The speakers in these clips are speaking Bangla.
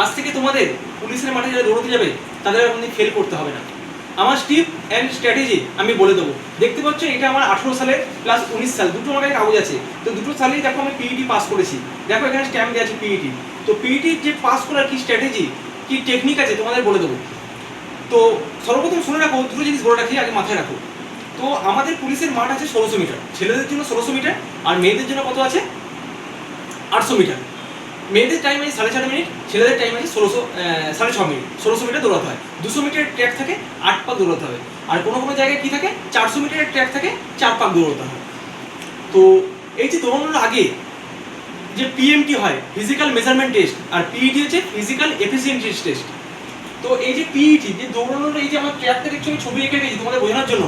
আজ থেকে তোমাদের পুলিশের মাঠে যারা দৌড়তে যাবে, তাদের কোনোদিন ফেল করতে হবে না। আমার স্টিপ অ্যান্ড স্ট্র্যাটেজি আমি বলে দেবো। দেখতে পাচ্ছ, এটা আমার আঠেরো সালে প্লাস উনিশ সাল, দুটো আমার কাগজ আছে। তো দুটো সালেই দেখো আমি পিইটি পাস করেছি। দেখো এখানে স্ট্যাম্প দেওয়া আছে পিইটি তো পিইটির যে পাস করার কি স্ট্র্যাটেজি কি টেকনিক আছে তোমাদের বলে দেবো। তো সর্বপ্রথম শুনে রাখো, দুটো জিনিস বলে রাখি, আগে মাথায় রাখো। তো আমাদের পুলিশের মাঠ আছে ষোলোশো মিটার। ছেলেদের জন্য ষোলোশো মিটার, আর মেয়েদের জন্য কত আছে? আটশো মিটার। মেয়েদের টাইম আছে সাড়ে চার মিনিট, ছেলেদের টাইম আছে ষোলোশো সাড়ে ছ মিনিট, ষোলোশো মিটার দৌড়াতে হয়। দুশো মিটারের ট্র্যাক থাকে, আট পাক দৌড়াতে হবে। আর কোনো কোনো জায়গায় কী থাকে, চারশো মিটারের ট্র্যাক থাকে, চার পাক দৌড়াতে হয়। তো এই যে দৌড়ানোর আগে যে পিএমটি হয় ফিজিক্যাল মেজারমেন্ট টেস্ট আর পিইটি হচ্ছে ফিজিক্যাল এফিসিয়েন্সি টেস্ট তো এই যে পিইটি যে দৌড়ানোর এই যে আমার ট্র্যাকটা দেখছ আমি ছবি এঁকে দিয়েছি তোমাদের বোঝানোর জন্য,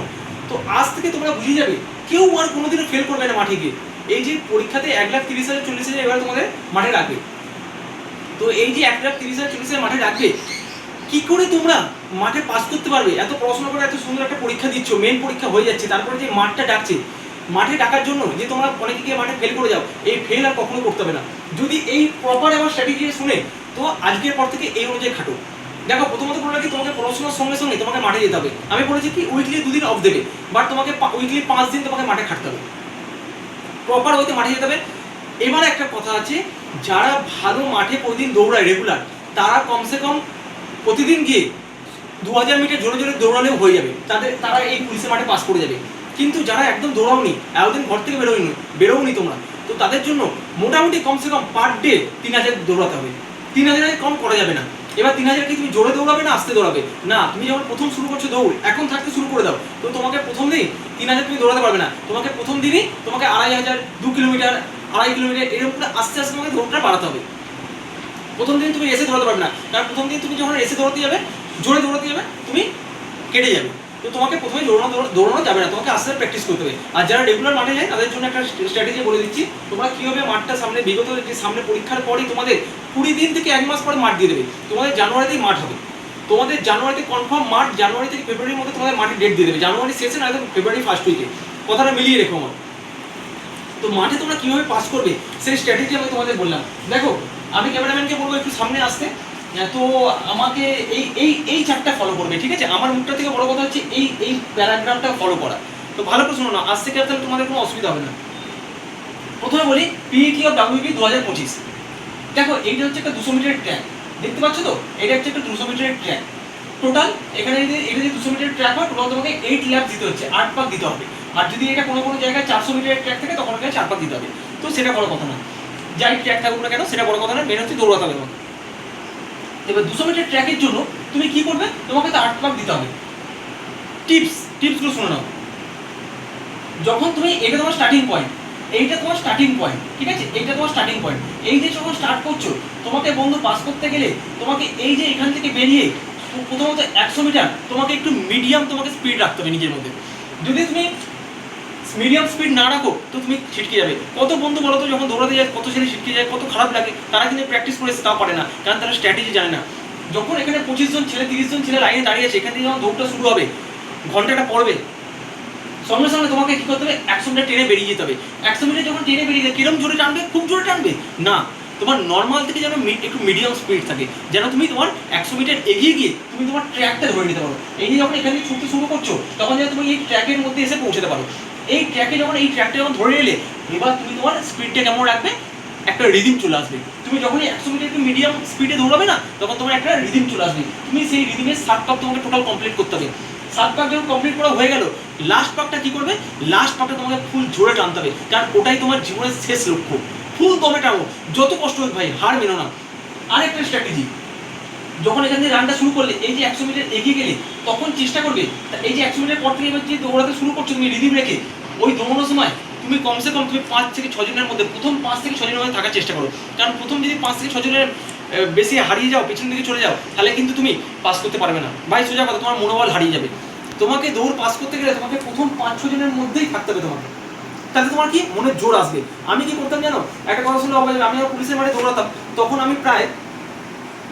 তো আজ থেকে তোমরা বুঝে যাবে, কেউ আর কোনোদিনও ফেল করবে না মাঠে গিয়ে। এই যে পরীক্ষাতে এক লাখ তিরিশ হাজার, চল্লিশ হাজার এবার তোমাদের মাঠে রাখবে। তো এই যে এক লাখ তিরিশ হাজার চল্লিশ হাজার মাঠে রাখবে কি করে তোমরা মাঠে পাস করতে পারবে? এত পড়াশোনা করে এত সুন্দর একটা পরীক্ষা দিচ্ছ মেন পরীক্ষা হয়ে যাচ্ছে, তারপরে যে মাঠটা ডাকছে, মাঠে ডাকার জন্য যে তোমরা অনেকে গিয়ে মাঠে ফেল করে যাও, এই ফেল আর কখনো করতে হবে না। যদি এই প্রপার আমার স্ট্র্যাটেজি শুনে, তো আজকের পর থেকে এই অনুযায়ী খাটো। দেখো, প্রথমত বলে রাখি, তোমাকে পড়াশোনার সঙ্গে সঙ্গে তোমাকে মাঠে যেতে হবে। আমি বলেছি কি উইকলি দুদিন অফ দেবে বাট তোমাকে উইকলি পাঁচ দিন তোমাকে মাঠে খাটতে হবে। প্রপার ওইতে মাঠে যেতে হবে। এবার একটা কথা আছে, যারা ভালো মাঠে প্রতিদিন দৌড়ায় রেগুলার তারা কমসে কম প্রতিদিন গিয়ে দু হাজার মিটার জোরে জোরে দৌড়ালেও হয়ে যাবে। তাদের, তারা এই পুলিশের মাঠে পাস করে যাবে। কিন্তু যারা একদম দৌড়াওনি এতদিন ঘর থেকে বেরোয়নি, বেরোওনি তোমরা, তো তাদের জন্য মোটামুটি কমসে কম পার ডে তিন হাজার দৌড়াতে হবে। তিন হাজারের কম করা যাবে না। এবার তিন হাজার কি তুমি জোরে দৌড়াবে না আস্তে দৌড়াবে? না, তুমি যখন প্রথম শুরু করছ দৌড়, এখন থাকতে শুরু করে দাও। তো তোমাকে প্রথম দিন তিন হাজার তুমি দৌড়াতে পারবে না। তোমাকে প্রথম দিনই তোমাকে আড়াই হাজার, দু কিলোমিটার আড়াই কিলোমিটার এরকম করে আস্তে আস্তে তোমাকে দৌড়টা বাড়াতে হবে। প্রথম দিন তুমি এসে দৌড়াতে পারবে না, কারণ প্রথম দিন তুমি যখন এসে দৌড়াতে যাবে, জোরে দৌড়াতে যাবে, তুমি কেটে যাবে। তো তোমাকে প্রথমে দৌড়ানো, দৌড়ানো- যাবে না, তোমাকে আস্তে প্র্যাকটিস করতে হবে। আর যারা রেগুলার মাঠে যায়, তাদের জন্য একটা স্ট্র্যাটেজি বলে দিচ্ছি, তোমরা কীভাবে মাঠটা সামনে, বিগত যে সামনে পরীক্ষার পরেই তোমাদের কুড়ি দিন থেকে এক মাস পরে মাঠ দিয়ে দেবে। তোমাদের জানুয়ারিতেই মাঠ হবে। তোমাদের জানুয়ারিতে কনফার্ম মাঠ, জানুয়ারি থেকে ফেব্রুয়ারির মধ্যে তোমাদের মাঠে ডেট দিয়ে দেবে। জানুয়ারি শেষে না ফেব্রুয়ারি ফার্স্ট উইকে কথাটা মিলিয়ে রেখো আমার। তো মাঠে তোমরা কীভাবে পাস করবে? সেই স্ট্র্যাটেজি আমি তোমাদের বললাম। দেখো, আমি ক্যামেরাম্যানকে বলব একটু সামনে আসতে। তো আমাকে এই এই এই চারটা ফলো করবে, ঠিক আছে? আমার মুখটা থেকে বড় কথা হচ্ছে এই এই প্যারাগ্রাফটা ফলো করা। তো ভালো করে শোনো না, আজ থেকে তাহলে তোমাদের কোনো অসুবিধা হবে না। প্রথমে বলি পিইটি অফ ডাব্লিউবি দু হাজার পঁচিশ। দেখো, এইটা হচ্ছে একটা দুশো মিটারের ট্র্যাক দেখতে পাচ্ছ তো? এটা হচ্ছে একটা দুশো মিটারের ট্র্যাক টোটাল এখানে যদি, এটা যদি দুশো মিটারের ট্র্যাক হয় টোটাল তোমাকে এইট ল্যাপ দিতে হচ্ছে, আট পাক দিতে হবে। আর যদি এটা কোনো কোনো জায়গায় চারশো মিটারের ট্র্যাক থাকে, তখন এখানে চার পাক দিতে হবে। তো সেটা বড় কথা না যাই ট্র্যাক থাকুক না কেন, সেটা বড় কথা না মেন হচ্ছে দৌড়াতে হবে এবার দুশো মিটার ট্র্যাকের জন্য তুমি কি করবে? তোমাকে তো আট পাক দিতে হবে। টিপস টিপসগুলো শুনে নাও। যখন তুমি, এটা তোমার স্টার্টিং পয়েন্ট এইটা তোমার স্টার্টিং পয়েন্ট ঠিক আছে? এইটা তোমার স্টার্টিং পয়েন্ট এই যে যখন স্টার্ট করছ, তোমাকে বন্ধু পাস করতে গেলে তোমাকে এই যে এখান থেকে বেরিয়ে প্রথমত একশো মিটার, তোমাকে একটু মিডিয়াম তোমাকে স্পিড রাখতে হবে নিজের মধ্যে। যদি তুমি মিডিয়াম স্পিড না রাখো, তো তুমি ছিটকে যাবে। কত বন্ধু বলো তো যখন দৌড়াতে যায়, কত ছেলে ছিটকে যায়, কত খারাপ লাগে, তারা কিন্তু প্র্যাকটিস করে তাও পারে না, কারণ তারা স্ট্র্যাটেজি জানে না। যখন এখানে পঁচিশ জন ছেলে, তিরিশ জন ছেলে লাইনে দাঁড়িয়ে আছে, এখান থেকে যখন দৌড়টা শুরু হবে, ঘন্টাটা পড়বে সঙ্গে সঙ্গে তোমাকে কি করতে হবে, একশো মিটার টেনে বেরিয়ে যেতে হবে। একশো মিটার যখন টেনে বেরিয়ে যায়, কিরম জোরে টানবে? খুব জোরে টানবে? না। তোমার নর্মাল থেকে যেন একটু মিডিয়াম স্পিড থাকে। যেন তুমি তোমার একশো মিটার এগিয়ে গিয়ে তুমি তোমার ট্র্যাকটা ধরে নিতে পারো। এই যে যখন এখানে ছুটতে শুরু করছ, তখন যেন তুমি এই ট্র্যাকের মধ্যে এসে পৌঁছাতে পারো। এই ট্র্যাকে যখন, এই ট্র্যাকটা যখন ধরে এলে, এবার তুমি তোমার স্পিডটা কেমন রাখবে? একটা রিদিম চলে আসবে। তুমি যখনই একশো মিটার একটু মিডিয়াম স্পিডে দৌড়াবে না, তখন তোমার একটা রিদিম চলে আসবে। তুমি সেই রিদিমের সাত পাক তোমাকে টোটাল কমপ্লিট করতে হবে। সাত পাক যখন কমপ্লিট করা হয়ে গেল লাস্ট পাকটা কি করবে? লাস্ট পাকটা তোমাকে ফুল জোরে টানতে হবে। কারণ ওটাই তোমার জীবনের শেষ লক্ষ্য। ফুল দমে টানো যত কষ্ট হোক ভাই, হার মেনো না। আরেকটা স্ট্র্যাটেজি যখন এখান থেকে রানটা শুরু করলে, এই যে একশো মিটার এগিয়ে গেলে, তখন চেষ্টা করবে। এই যে একশো মিটার পর থেকে এবার যে দৌড়াতে শুরু করছ, তুমি রিদিম রেখে, ওই দৌড়ানোর সময় তুমি কমসে কম তুমি পাঁচ থেকে ছজনের মধ্যে, প্রথম পাঁচ থেকে ছজনের মধ্যে থাকার চেষ্টা করো। কারণ প্রথম যদি পাঁচ থেকে ছজনের বেশি হারিয়ে যাও, পেছন দিকে চলে যাও, তাহলে কিন্তু তুমি পাস করতে পারবে না। ভাই, সোজা কথা, তোমার মনোবল হারিয়ে যাবে। তোমাকে দৌড় পাস করতে গেলে তোমাকে প্রথম পাঁচ ছজনের মধ্যেই থাকতে হবে তোমাকে। তাতে তোমার কি? মনে জোর আসবে। আমি কি করতাম জানো? একটা কথা শুনলে অবাক আমি পুলিশের মাঠে দৌড়াতাম, তখন আমি প্রায়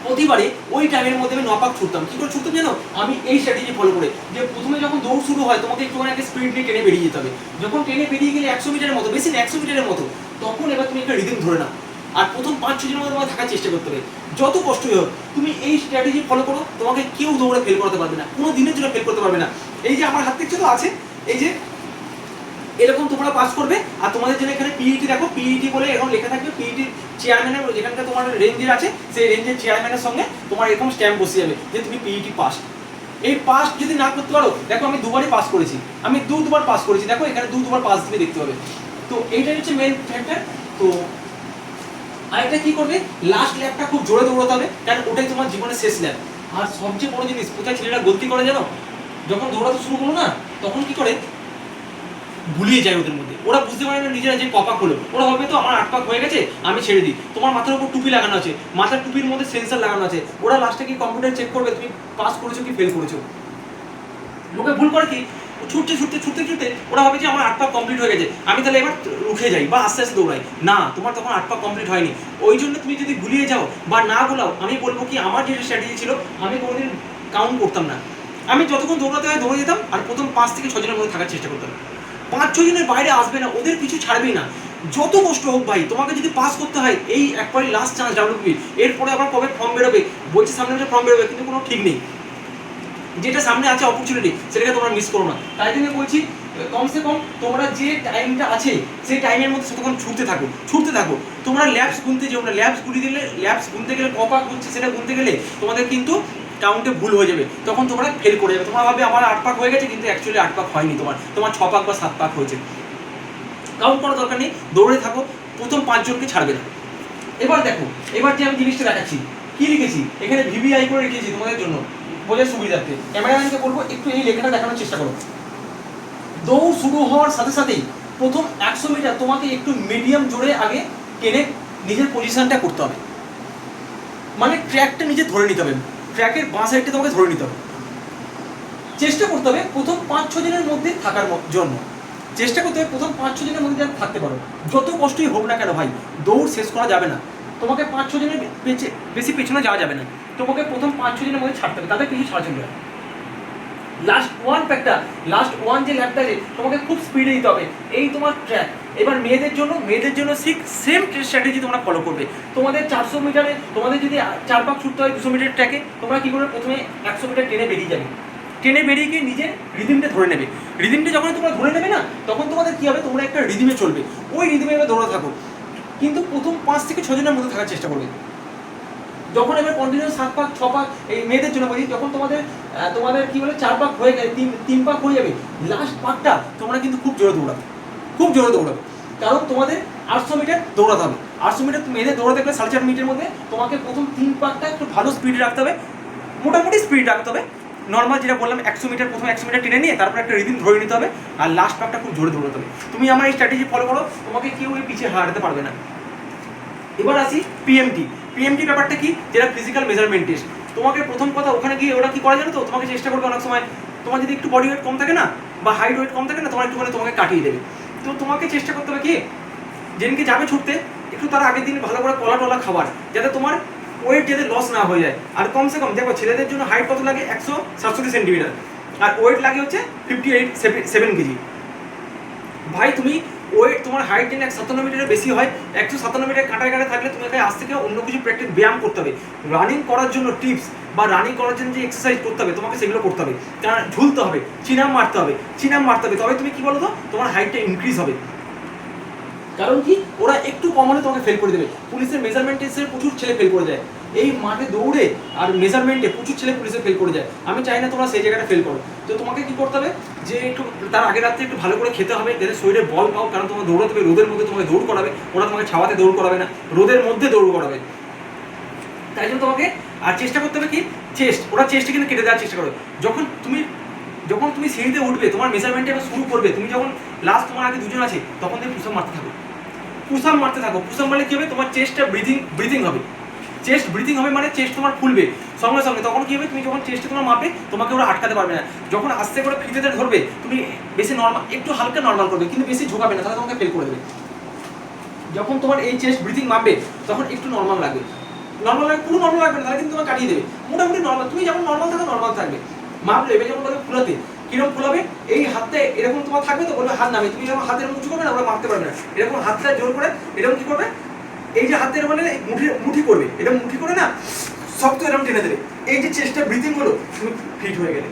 প্রতিবারে ওই টাইমের মধ্যে আমি নপাক ছুটতাম। কি করে ছুটতাম জানো? আমি এই স্ট্র্যাটেজি ফলো করে যে প্রথমে যখন দৌড় শুরু হয়, তোমাকে একটুখানি একটা স্পিড নিয়ে ট্রেনে বেরিয়ে যেতে হবে। যখন ট্রেনে বেরিয়ে গেলে একশো মিটারের মতো, বেশি একশো মিটারের মতো, তখন এবার তুমি একটা রিদিম ধরে নাও। আর প্রথম পাঁচ ছজনের জনের মধ্যে তোমাকে থাকার চেষ্টা করতে হবে। যত কষ্টই হোক, তুমি এই স্ট্র্যাটেজি ফলো করো, তোমাকে কেউ দৌড়ে ফেল করাতে পারবে না। কোনো দিনের জন্য ফেল করতে পারবে না। এই যে আমার হাত থেকে তো, আছে? এই যে এরকম তোমরা পাস করবে। আর তোমাদের জন্য এখানে পিইটি দেখো পিইটি বলে এখন লেখা থাকবে পিইটির চেয়ারম্যানের যেখানটা তোমার রেঞ্জের আছে, সেই রেঞ্জের চেয়ারম্যানের সঙ্গে তোমার এরকম স্ট্যাম্প বসে যাবে যে তুমি পিইটি পাস এই পাস যদি না করতে পারো, দেখো আমি দুবারই পাস করেছি। আমি দু দুবার পাস করেছি, দেখো এখানে দু দুবার পাস দিবে দেখতে হবে তো এইটাই হচ্ছে মেন ফ্যাক্টর তো আরেকটা কি করবে? লাস্ট ল্যাবটা খুব জোরে দৌড়াতে হবে, কারণ ওটাই তোমার জীবনের শেষ ল্যাব আর সবচেয়ে বড় জিনিস, কোথায় ছেলেরা গলতি করে জানো? যখন দৌড়াতে শুরু করল না, তখন কি করে? গুলিয়ে যায় ওদের মধ্যে। ওরা বুঝতে পারে না নিজেরা যে কপাক হলো। ওরা ভাবে, তো আমার আট পাক হয়ে গেছে, আমি ছেড়ে দিই। তোমার মাথার উপর টুপি লাগানো আছে, মাথার টুপির মধ্যে সেন্সার লাগানো আছে। ওরা লাস্টে কি কম্পিউটার চেক করবে, তুমি পাস করেছ কি ফেল করেছ? লোকে ভুল করে কি? ছুটতে ছুটতে ছুটতে ছুটতে ওরা ভাবে যে আমার আট পাক কমপ্লিট হয়ে গেছে। আমি তাহলে এবার রুখে যাই বা আস্তে আস্তে দৌড়াই। না, তোমার তখন আট পাক কমপ্লিট হয়নি। ওই জন্য তুমি যদি গুলিয়ে যাও বা না গোলাও আমি বলব কি, আমার যেটা স্ট্র্যাটেজি ছিল, আমি কোনোদিন কাউন্ট করতাম না। আমি যতক্ষণ দৌড়াতে হয় দৌড়ে যেতাম, আর প্রথম পাঁচ থেকে ছজনের মধ্যে থাকার চেষ্টা করতাম। পাঁচ ছ জনের বাইরে আসবে না, ওদের পিছু ছাড়বেই না। যত কষ্ট হোক ভাই, তোমাকে যদি পাস করতে হয়, এই একবারই লাস্ট চান্স ডাব্লিউপি এরপরে আবার কবে ফর্ম বেরোবে? বলছে সামনে বছর ফর্ম বেরোবে, কিন্তু কোনো ঠিক নেই। যেটা সামনে আছে অপরচুনিটি সেটাকে তোমরা মিস করো না। তাই জন্য বলছি কমসে কম তোমরা যে টাইমটা আছে, সেই টাইমের মধ্যে ততক্ষণ ছুটতে থাকো ছুটতে থাকো। তোমরা ল্যাবস গুনতে যেও না। ল্যাবস গুলি দিলে ল্যাবস গুনতে গেলে কপাক গুনছে, সেটা গুনতে গেলে তোমাদের কিন্তু কাউন্টে ভুল হয়ে যাবে, তখন তোমরা ফেল করে যাবে। তোমরা ভাবে আমার আট পাক হয়ে গেছে, কিন্তু অ্যাকচুয়ালি আট পাক হয়নি তোমার। তোমার ছ পাক বা সাত পাক হয়েছে। কাউন্ট করার দরকার নেই, দৌড়ে থাকো, প্রথম পাঁচজনকে ছাড়বে না। এবার দেখো, এবার যে আমি জিনিসটা দেখাচ্ছি, কি লিখেছি? এখানে ভিভিআই করে রেখেছি তোমাদের জন্য, বোঝার সুবিধার্থে। ক্যামেরাম্যানকে বলব, একটু এই লেখাটা দেখানোর চেষ্টা করো। দৌড় শুরু হওয়ার সাথে সাথেই প্রথম একশো মিটার তোমাকে একটু মিডিয়াম জোরে আগে টেনে নিজের পজিশনটা করতে হবে। মানে ট্র্যাকটা নিজে ধরে নিতে হবে। ট্র্যাকের বাঁ সাইডটা তোমাকে ধরে নিতে হবে। চেষ্টা করতে হবে প্রথম পাঁচ, ছ দিনের মধ্যে থাকার জন্য। চেষ্টা করতে হবে প্রথম পাঁচ, ছ দিনের মধ্যে থাকতে পারো। যত কষ্টই হোক না কেন ভাই, দৌড় শেষ করা যাবে না। তোমাকে পাঁচ, ছ পেছে বেশি পেছনে যাওয়া যাবে না। তোমাকে প্রথম পাঁচ, ছ দিনের মধ্যে ছাড়তে হবে। তাদের কিছু চলবে না লাস্ট ওয়ান প্যাকটা লাস্ট ওয়ান যে ল্যাপটা আছে, তোমাকে খুব স্পিডে দিতে হবে। এই তোমার ট্র্যাক এবার মেয়েদের জন্য মেয়েদের জন্য ঠিক সেম স্ট্র্যাটেজি তোমরা ফলো করবে। তোমাদের চারশো মিটারে তোমাদের যদি চার পাক ছুটতে হয় দুশো মিটার ট্র্যাকে তোমরা কী করবে প্রথমে একশো মিটার টেনে বেরিয়ে যাবে? টেনে বেরিয়ে গিয়ে নিজের রিদিমটা ধরে নেবে। রিদিমটা যখন তোমরা ধরে নেবে না, তখন তোমাদের কী হবে? তোমরা একটা রিদিমে চলবে। ওই রিদিমে এবার দৌড়াতে থাকো। কিন্তু প্রথম পাঁচ থেকে ছজনের মধ্যে থাকার চেষ্টা করবে। যখন এবার কন্টিনিউ সাত পাক, ছ পাক এই মেয়েদের জন্য বলি যখন তোমাদের তোমাদের কি বলে, চার পাক হয়ে গেছে তিন তিন পাক হয়ে যাবে। লাস্ট পাকটা তোমরা কিন্তু খুব জোরে দৌড়াবে। খুব জোরে দৌড়াবে। কারণ তোমাদের আটশো মিটার দৌড়াতে হবে। আটশো মিটার মেয়েদের দৌড়াতে গেলে সাড়ে চার মিনিটের মধ্যে তোমাকে প্রথম তিন পাকটা একটু ভালো স্পিডে রাখতে হবে। মোটামুটি স্পিড রাখতে হবে। নর্মাল যেটা বললাম, একশো মিটার, প্রথমে একশো মিটার টেনে নিয়ে তারপর একটা রিদিন ধরে নিতে হবে আর লাস্ট পাকটা খুব জোরে দৌড়াতে হবে। তুমি আমার এই স্ট্র্যাটেজি ফলো করো, তোমাকে কেউ এই পিছিয়ে হারাতে পারবে না। এবার আসি পিএমটি পিএমটি ব্যাপারটা কি? যেটা ফিজিক্যাল মেজারমেন্ট টেস্ট তোমাকে প্রথম কথা ওখানে গিয়ে ওরা কি করা জানো তো? তোমাকে চেষ্টা করবে অনেক সময়। তোমার যদি একটু বডি ওয়েট কম থাকে না বা হাইট ওয়েট কম থাকে না, তোমার একটুখানি তোমাকে কাটিয়ে দেবে। তো তোমাকে চেষ্টা করতে হবে কি, যেদিনকে যাবে ছুটতে, একটু তার আগের দিন ভালো করে কলা টলা খাবার, যাতে তোমার ওয়েট যাতে লস না হয়ে যায়। আর কমসে কম, দেখো ছেলেদের জন্য হাইট কত লাগে? একশো সাতষট্টি সেন্টিমিটার আর ওয়েট লাগে হচ্ছে ফিফটি এইট সেভেন কেজি। ভাই, তুমি ওয়েট তোমার হাইট যেন এক সাতান্ন মিটারের বেশি হয়, একশো সাতান্ন মিটার কাটায় কাটায় থাকলে তোমাকে আজ থেকে অন্য কিছু প্র্যাকটিস ব্যায়াম করতে হবে। রানিং করার জন্য টিপস বা রানিং করার জন্য যে এক্সারসাইজ করতে হবে, তোমাকে সেগুলো করতে হবে। কারণ ঝুলতে হবে চিনাম মারতে হবে চিনাম মারতে হবে। তবে তুমি কি বলো তো তোমার হাইটটা ইনক্রিজ হবে। কারণ কি? ওরা একটু কম হলে তোমাকে ফেল করে দেবে। পুলিশের মেজারমেন্ট টেস্টে প্রচুর ছেলে ফেল করে যায় এই মাঠে দৌড়ে আর মেজারমেন্টে প্রচুর ছেলে পুলিশে ফেল করে যায়। আমি চাই না তোমরা সেই জায়গাটা ফেল করো। তো তোমাকে কি করতে হবে? যে একটু তার আগের রাত্রে একটু ভালো করে খেতে হবে যাতে শরীরে বল পাও, কারণ তোমার দৌড়াতে হবে, রোদের মধ্যে তোমাকে দৌড় করাবে, ওরা তোমাকে ছাওয়াতে দৌড় করাবে না, রোদের মধ্যে দৌড় করাবে। তাই জন্য তোমাকে আর চেষ্টা করতে হবে কি? চেস্ট ওরা চেস্টে কিন্তু কেটে দেওয়ার চেষ্টা করো যখন তুমি যখন তুমি সিঁড়িতে উঠবে, তোমার মেজারমেন্টে শুরু করবে, তুমি যখন লাস্ট তোমার আগে দুজন আছে, তখন তুমি পুষাপ মারতে থাকো। পুষাপ মারতে থাকো। পুষাপ মারলে কি হবে? তোমার চেস্টটা ব্রিদিং ব্রিদিং হবে। চেস্ট ব্রিথিং হবে মানে চেস্ট তোমার ফুলবে। সঙ্গে সঙ্গে তখন কি হবে? তুমি যখন চেস্টে তোমার মাপে, তোমাকে ওরা আটকাতে পারবে না। যখন আস্তে করে ফিতেতে ধরবে, তুমি বেশি নর্মাল একটু হালকা নর্মাল করবে, কিন্তু বেশি ঝোঁকাবে না, তাহলে তোমাকে ফেল করে দেবে। যখন তোমার এই চেস্ট ব্রিথিং মাপবে, তখন একটু নর্মাল লাগবে। নর্মাল লাগবে পুরো নর্মাল লাগবে না, তাহলে কিন্তু তোমাকে কাটিয়ে দেবে। মোটামুটি নর্মাল তুমি যেমন নর্মাল থাকো নর্মাল থাকবে। মাপলে এবার যেমন বলবে ফুলাতে। কীরকম ফুলাবে? এই হাতে এরকম তোমার থাকবে তো, বলবে হাত নামে। তুমি যখন হাতের উঁচু করবে না, ওরা মারতে পারবে না। এরকম হাতটা জোর করে, এরকম কি করবে? এই যে হাতের মানে মুঠি মুঠি করবে। এটা মুঠি করে না, শক্ত এরকম টেনে দেবে। এই যে চেষ্টা ব্রিথিং হলো, তুমি ফিট হয়ে গেলে।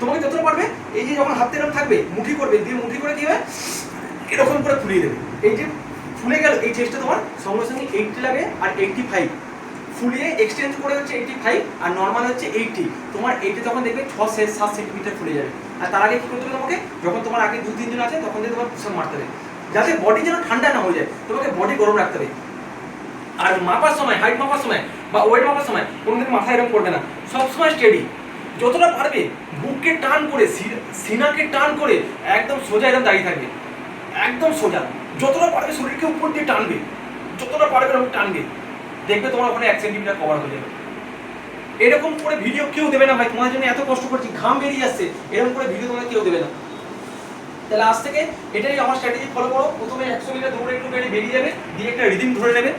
তোমাকে যতটা পারবে, এই যে যখন হাতে এরকম থাকবে, মুঠি করবে, দিয়ে মুঠি করে কি হয় এরকম করে ফুলিয়ে দেবে। এই যে ফুলে গেল, এই চেষ্টা তোমার সঙ্গে সঙ্গে এইটটি লাগে আর এইটটি ফাইভ ফুলিয়ে এক্সচেঞ্জ করে হচ্ছে এইটটি ফাইভ আর নর্মাল হচ্ছে এইটটি তোমার এইটি তখন দেখবে, ছ সে সাত সেন্টিমিটার ফুলে যাবে। আর তার আগে কী করতে হবে তোমাকে? যখন তোমার আগে দু তিনজন আছে, তখন দিয়ে তোমার সব মারতে হবে। যাতে বডি যেন ঠান্ডা না হয়ে যায়, তোমাকে বডি গরম রাখতে হবে। আর মাপার সময় হাইট মাপার সময় বা ওয়েট মাপার সময় কোনোদিন মাথা এরকম করবে না। সবসময় স্টেডি যতটা পারবে, বুককে টান করে সিনাকে টান করে একদম সোজা এরকম দাঁড়িয়ে থাকবে। একদম সোজা। যতটা পারবে শরীরকে উপর দিয়ে টানবে। যতটা পারবে এরকম টানবে। দেখবে তোমার ওখানে এক সেন্টিমিটার কভার হয়ে যাবে। এরকম করে ভিডিও কেউ দেবে না ভাই। তোমার জন্য এত কষ্ট করছি, ঘাম বেরিয়ে যাচ্ছে এরকম করে ভিডিও তোমাকে কেউ দেবে না। তাহলে আজ থেকে এটাই আমার স্ট্র্যাটেজি ফলো করো। প্রথমে একশো মিটার দৌড়ে একটু বেরিয়ে যাবে, দিয়ে একটা রিদিম ধরে নেবে।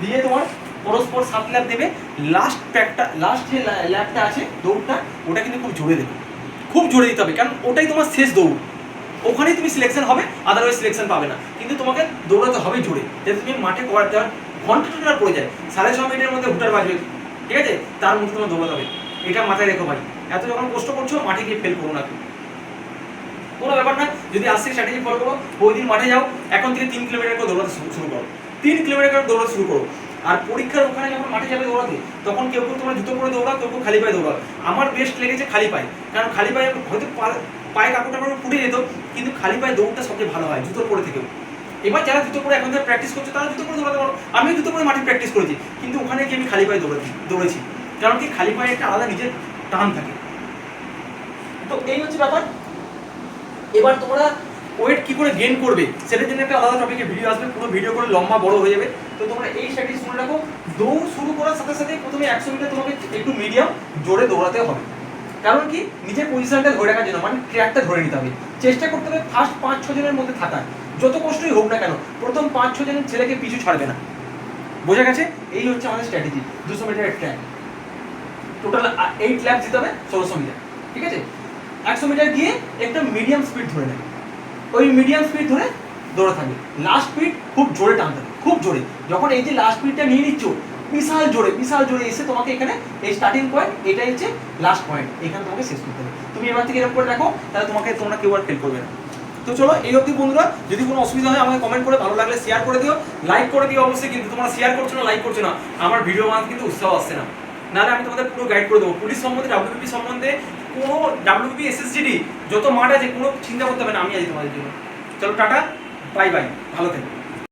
দিয়ে তোমার পরস্পর সাত ল্যাপ দেবে লাস্ট প্যাকটা লাস্ট যে ল্যাপটা আছে, দৌড়টা, ওটা কিন্তু খুব জোরে দেবে। খুব জোরে দিতে হবে, কারণ ওটাই তোমার শেষ দৌড়। ওখানেই তুমি সিলেকশন হবে আদারওয়াইজ সিলেকশন পাবে না। কিন্তু তোমাকে দৌড়াতে হবে জোরে। যাতে তুমি মাঠে দেওয়ার ঘণ্টা পড়ে যায়, সাড়ে ছ মিনিটের মধ্যে হুটার বাজবে, ঠিক আছে? তার মধ্যে তোমার দৌড়াতে হবে। এটা মাথায় রেখো ভাই। এত যখন কষ্ট করছ, মাঠে গিয়ে ফেল করো না তুমি। কোনো ব্যাপার না যদি আজ থেকে স্ট্র্যাটেজি ফলো করো ওই দিন মাঠে যাও, এখন থেকে তিন কিলোমিটার করে দৌড়াতে শুরু করো। তিন কিলোমিটার দৌড়াতে শুরু করো। আর পরীক্ষার ওখানে যখন মাঠে যাবে দৌড়াতে, তখন কেউ কেউ তোমার জুতো পরে দৌড়াও, কেউ কেউ খালি পায়ে দৌড়াও। আমার বেস্ট লেগেছে খালি পায়ে। কারণ খালি পায়ে হয়তো পায়ে কাপড় টাপড় ফুটে যেত, কিন্তু খালি পায়ে দৌড়টা সবচেয়ে ভালো হয় জুতোর পরে থেকেও। এবার যারা জুতো পরে এখন প্র্যাকটিস করছে, তারা জুতো পরে দৌড়াতে পারো। আমিও জুতো পরে মাঠে প্র্যাকটিস করেছি, কিন্তু ওখানে গিয়ে আমি খালি পায়ে দৌড়াচ্ছি দৌড়েছি। কারণ কি খালি পায়ে একটা আলাদা নিজের টান থাকে। তো এই হচ্ছে ব্যাপার। এবার তোমরা ওয়েট কি করে গেইন করবে, সেটার জন্য একটা আলাদা টপিকে ভিডিও আসবে, পুরো ভিডিও করে লম্বা বড় হয়ে যাবে। তো তোমরা এই স্ট্র্যাটেজি শুনে রাখো, দৌড় শুরু করার সাথে সাথে প্রথমে একশো মিটার তোমাকে একটু মিডিয়াম জোরে দৌড়াতে হবে। কারণ কি? নিজের পজিশনটা ধরে রাখার জন্য মানে ট্র্যাকটা ধরে নিতে হবে। চেষ্টা করতে হবে ফার্স্ট পাঁচ, ছ জনের মধ্যে থাকার। যত কষ্টই হোক না কেন, প্রথম পাঁচ, ছ জনের ছেলেকে পিছু ছাড়বে না। বোঝা গেছে? এই হচ্ছে আমাদের স্ট্র্যাটেজি দুশো মিটারের ট্র্যাক টোটাল এইট ল্যাপ দিতে হবে ষোলোশো মিটার। ঠিক আছে? একশো মিটার গিয়ে একটা মিডিয়াম স্পিড ধরে নেবে। ওই মিডিয়াম স্পিড ধরে দৌড়ে থাকবে। লাস্ট স্পিড খুব জোরে টানতে হবে, খুব জোরে। যখন এই যে লাস্ট স্পিডটা নিয়ে নিচ্ছ, বিশাল জোরে বিশাল জোরে এসে তোমাকে এখানে এই স্টার্টিং পয়েন্ট এটাই হচ্ছে লাস্ট পয়েন্ট এখানে তোমাকে শেষ করতে হবে। তুমি এবার থেকে এরকম করে রাখো তাহলে তোমাকে, তোমরা কেউ আর ফেল করবে না। তো চলো, এই অবধি বন্ধুরা, যদি কোনো অসুবিধা হয়, আমাকে কমেন্ট করে ভালো লাগলে শেয়ার করে দিও। লাইক করে দিও অবশ্যই, কিন্তু তোমরা শেয়ার করছ না লাইক করছ না, আমার ভিডিও বানাতে কিন্তু উৎসাহ আসছে না। নাহলে আমি তোমাদের পুরো গাইড করে দেবো। পুলিশ সম্বন্ধে ডাব্লিউপি সম্বন্ধে কোনো ডাব্লিউপি এসএসজিডি যত মাঠ আছে কোনো চিন্তা করতে হবে না, আমি আছি তোমাদের জন্য। চলো টাটা বাই বাই ভালো থেকো।